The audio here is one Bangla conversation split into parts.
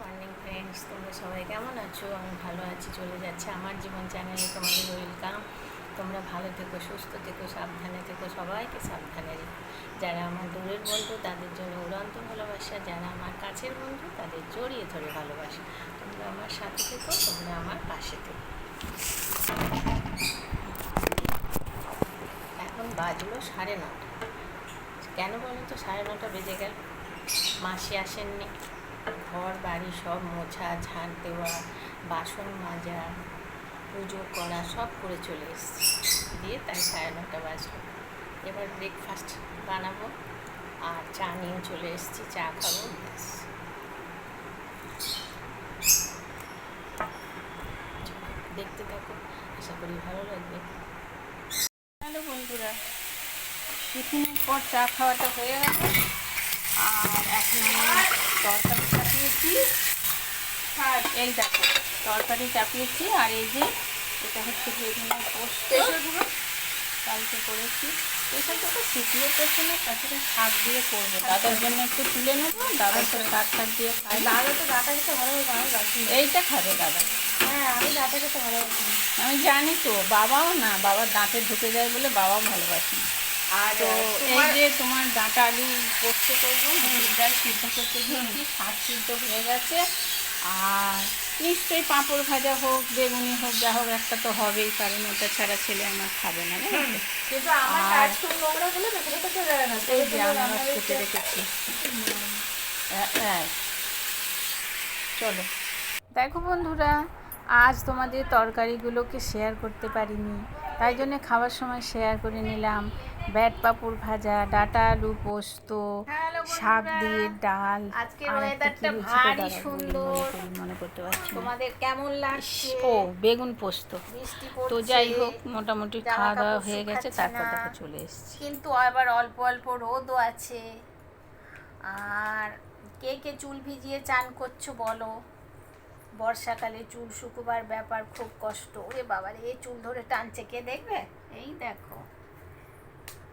মর্নিং ফ্রেন্ডস তোমরা সবাই কেমন আছো? আমি ভালো আছি, চলে যাচ্ছে আমার জীবন চ্যানেলে তোমাদের ওয়েলকাম। তোমরা ভালো থেকো, সুস্থ থেকো, সাবধানে থেকো, সবাইকে সাবধানে রেখো। যারা আমার দূরের বন্ধু, তাদের জন্য উড়ন্ত ভালোবাসা। যারা আমার কাছের বন্ধু, তাদের জড়িয়ে ধরে ভালোবাসা। তোমরা আমার সাথে থেকো, তোমরা আমার পাশে থেকো। এখন বাজলো সাড়ে নটা। কেন বলো তো সাড়ে নটা বেজে গেল? মাসি আসেননি। ঘর বাড়ি সব মোছা ঝাড় দেওয়া, বাসন মাজা, পুজো করা, সব করে চলে এসেছি। দিয়ে তাই সাড়ে নটা বাজলো। এবার ব্রেকফাস্ট বানাবো আর চা নিয়ে চলে এসেছি, চা খাব। দেখতে থাকো, আশা করি ভালো লাগবে। হ্যালো বন্ধুরা, টিফিনের পর চা খাওয়াটা হয়ে গেছে আর এখন আমি তরকারি চাপিয়েছি আর এই দেখো তরকারি চাপিয়েছি আর এই যে এটা হচ্ছে বেগুনের পোস্ত। কালকে করেছি। প্রেশারটা তো সিটিও করছে না তাছাড়া শাক দিয়ে করব। দাদার জন্য একটু তুলে নেব দাদা তো শাক শাক দিয়ে খাই দাদা তো ডাটা খেতে ভালোবাসে আমি বাসি এইটা খাবে দাদা। হ্যাঁ আমি ডাটা খেতে ভালোবাসি। আমি জানি তো বাবাও না বাবার দাঁতে ঢুকে যায় বলে বাবাও ভালোবাসি আর এই যে তোমার ডাঁটা আলু পোস্ত করব ডাল সিদ্ধ করতে দিয়েছি শাক সিদ্ধ হয়ে গেছে। আর নিশ্চয়ই পাঁপড় ভাজা হোক বেগুনি হোক যা হোক একটা তো হবেই কারণ ওটা ছাড়া ছেলে আমার খাবে না আর- এই যে কেটে রেখেছি। চলো। দেখো বন্ধুরা আজ তোমাদের তরকারিগুলোকে শেয়ার করতে পারিনি। তাই জন্য খাওয়ার সময় শেয়ার করে নিলাম। ব্যাট পাপড় ভাজা ডাটা আলু পোস্ত শাক দিয়ে ডাল আজকের ওয়েদারটা ভারী সুন্দর। মনে করতে পারছি তোমাদের কেমন লাগছে? ও বেগুন পোস্ত। তো যাই হোক মোটামুটি খাওয়া দাওয়া হয়ে গেছে তারপর। দেখো চলে এসেছি। কিন্তু আবার অল্প অল্প রোদও আছে। আর কে কে চুল ভিজিয়ে চান করছ বলো? বর্ষাকালে চুল শুকোবার ব্যাপার খুব কষ্ট। ওরে বাবার, এই চুল ধরে টানছে, কে দেখবে? এই দেখো।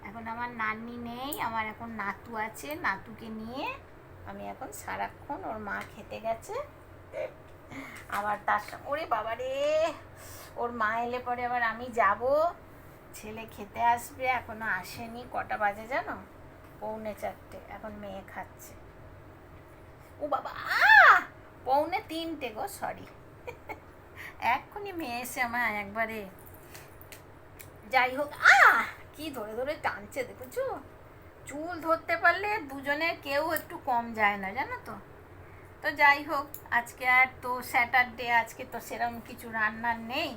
এখন আমার নানি নেই, আমার এখন নাতু আছে, নাতুকে নিয়ে আমি এখন সারাক্ষণ ওর মা খেতে গেছে। আবার তার সঙ্গে ওরে বাবারে, ওর মা এলে পরে আবার আমি যাব। ছেলে খেতে আসবে, এখনও আসেনি, কটা বাজে জানো? পৌনে চারটে, এখন মেয়ে খাচ্ছে। ও বাবা! পৌনে তিনটে গো সরি এক্ষুনি মেয়ে এসে আমার একবারে যাই হোক আ কি ধরে ধরে টানছে দেখেছ? চুল ধরতে পারলে দুজনের কেউ একটু কম যায় না, জানো তো? তো যাই হোক, আজকে আর তো স্যাটারডে আজকে তো সেরকম কিছু রান্নার নেই।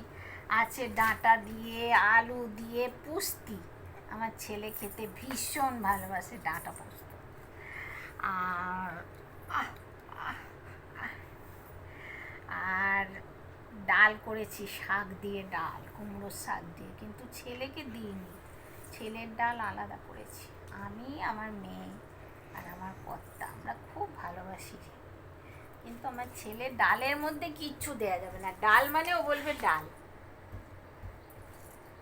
আছে ডাঁটা দিয়ে, আলু দিয়ে পুস্তি। আমার ছেলে খেতে ভীষণ ভালোবাসে ডাঁটা পোস্ত। আর ডাল করেছি, শাক দিয়ে ডাল, কুমড়োর শাক দিয়ে। কিন্তু ছেলেকে দিইনি। ছেলের ডাল আলাদা করেছি। আমি, আমার মেয়ে আর আমার কর্তা আমরা খুব ভালোবাসি কিন্তু আমার ছেলে ডালের মধ্যে কিচ্ছু দেয়া যাবে না। ডাল মানে ও বলবে ডাল।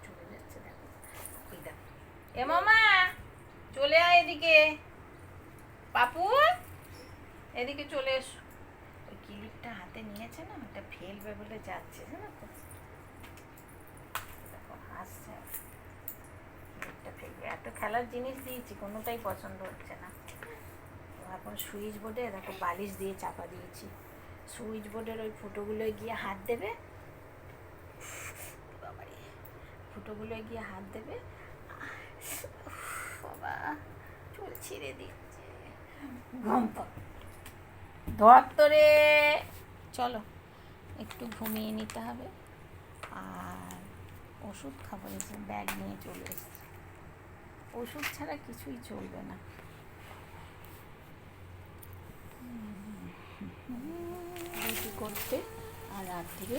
চলে যাচ্ছে দেখো। এ মামা, চলে আয় এদিকে। পাপু, এদিকে চলে এসো। কিলিপটা হাতে নিয়েছে না, ওটা ফেলবে বলে যাচ্ছে, জানো তো। হাসছে। কিলিপটা ফেলবে। এত খেলার জিনিস দিয়েছি, কোনোটাই পছন্দ হচ্ছে না। এখন সুইচ বোর্ডে, দেখো, বালিশ দিয়ে চাপা দিয়েছি। সুইচ বোর্ডের ওই ফুটোগুলোয় গিয়ে হাত দেবে। ফুটোগুলোয় গিয়ে হাত দেবে। বাবা, চুল ছিঁড়ে দিচ্ছে। ঘুম ধরে চলো একটু ঘুমিয়ে নিতে হবে আর ওষুধ খাব এসে ব্যাগ নিয়ে চলে এসেছি ওষুধ ছাড়া কিছুই চলবে না করতে আর রাত থেকে